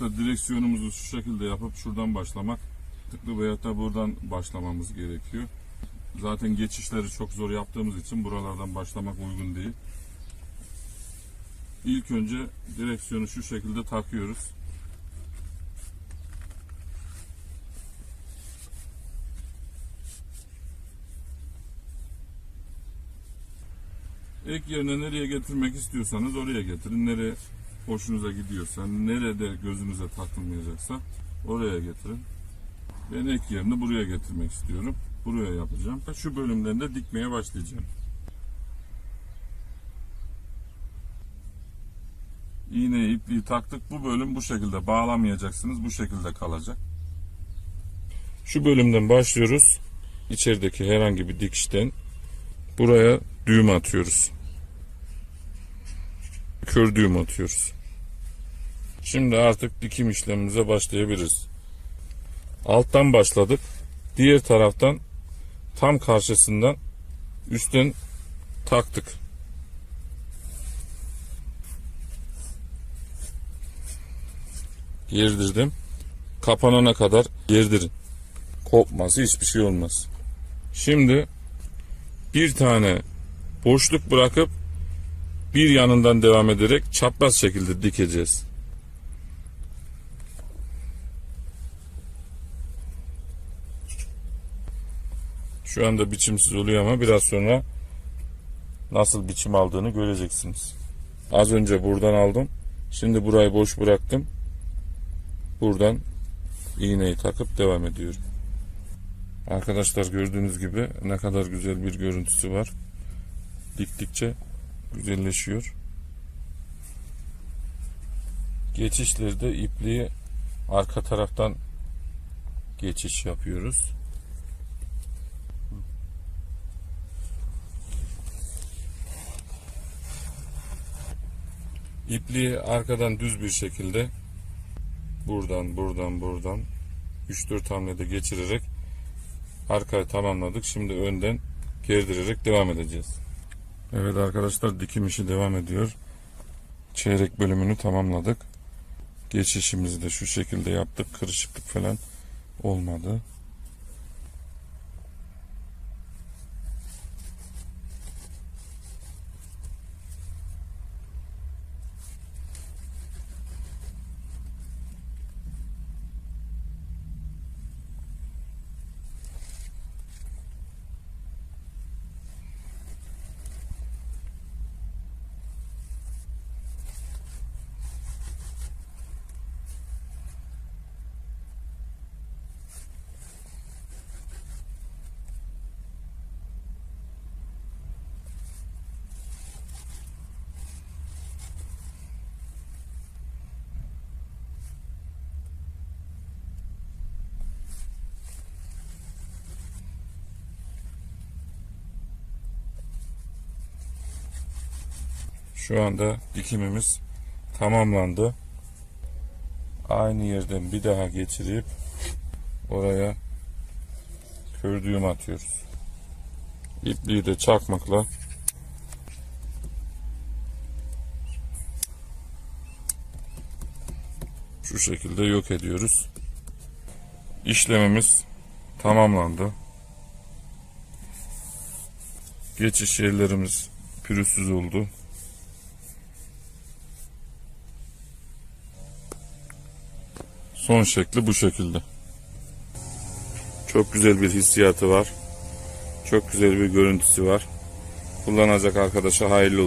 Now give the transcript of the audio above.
Direksiyonumuzu şu şekilde yapıp şuradan başlamak tıklı veyahut da buradan başlamamız gerekiyor. Zaten geçişleri çok zor yaptığımız için buralardan başlamak uygun değil. İlk önce direksiyonu şu şekilde takıyoruz. Ek yerine nereye getirmek istiyorsanız oraya getirin. Nereye hoşunuza gidiyorsa, nerede gözünüze takılmayacaksa oraya getirin. Ben ek yerini buraya getirmek istiyorum. Buraya yapacağım. Şu bölümden de dikmeye başlayacağım. İğneyi, ipliği taktık. Bu bölüm bu şekilde bağlamayacaksınız. Bu şekilde kalacak. Şu bölümden başlıyoruz. İçerideki herhangi bir dikişten buraya düğüm atıyoruz. Kör düğüm atıyoruz. Şimdi artık dikim işlemimize başlayabiliriz. Alttan başladık. Diğer taraftan tam karşısından üstten taktık. Gerdirdim. Kapanana kadar gerdirin. Kopması hiçbir şey olmaz. Şimdi bir tane boşluk bırakıp bir yanından devam ederek çapraz şekilde dikeceğiz. Şu anda biçimsiz oluyor ama biraz sonra nasıl biçim aldığını göreceksiniz. Az önce buradan aldım. Şimdi burayı boş bıraktım. Buradan iğneyi takıp devam ediyorum. Arkadaşlar gördüğünüz gibi ne kadar güzel bir görüntüsü var. Diktikçe güzelleşiyor. Geçişlerde ipliği arka taraftan geçiş yapıyoruz. İpliği arkadan düz bir şekilde buradan buradan buradan 3-4 hamlede geçirerek arkayı tamamladık. Şimdi önden gerdirerek devam edeceğiz. Evet arkadaşlar dikim işi devam ediyor. Çeyrek bölümünü tamamladık. Geçişimizi de şu şekilde yaptık. Kırışıklık falan olmadı. Şu anda dikimimiz tamamlandı. Aynı yerden bir daha geçirip oraya kör düğüm atıyoruz. İpliği de çakmakla şu şekilde yok ediyoruz. İşlemimiz tamamlandı. Geçiş yerlerimiz pürüzsüz oldu. Son şekli bu şekilde. Çok güzel bir hissiyatı var. Çok güzel bir görüntüsü var. Kullanacak arkadaşa hayırlı olsun.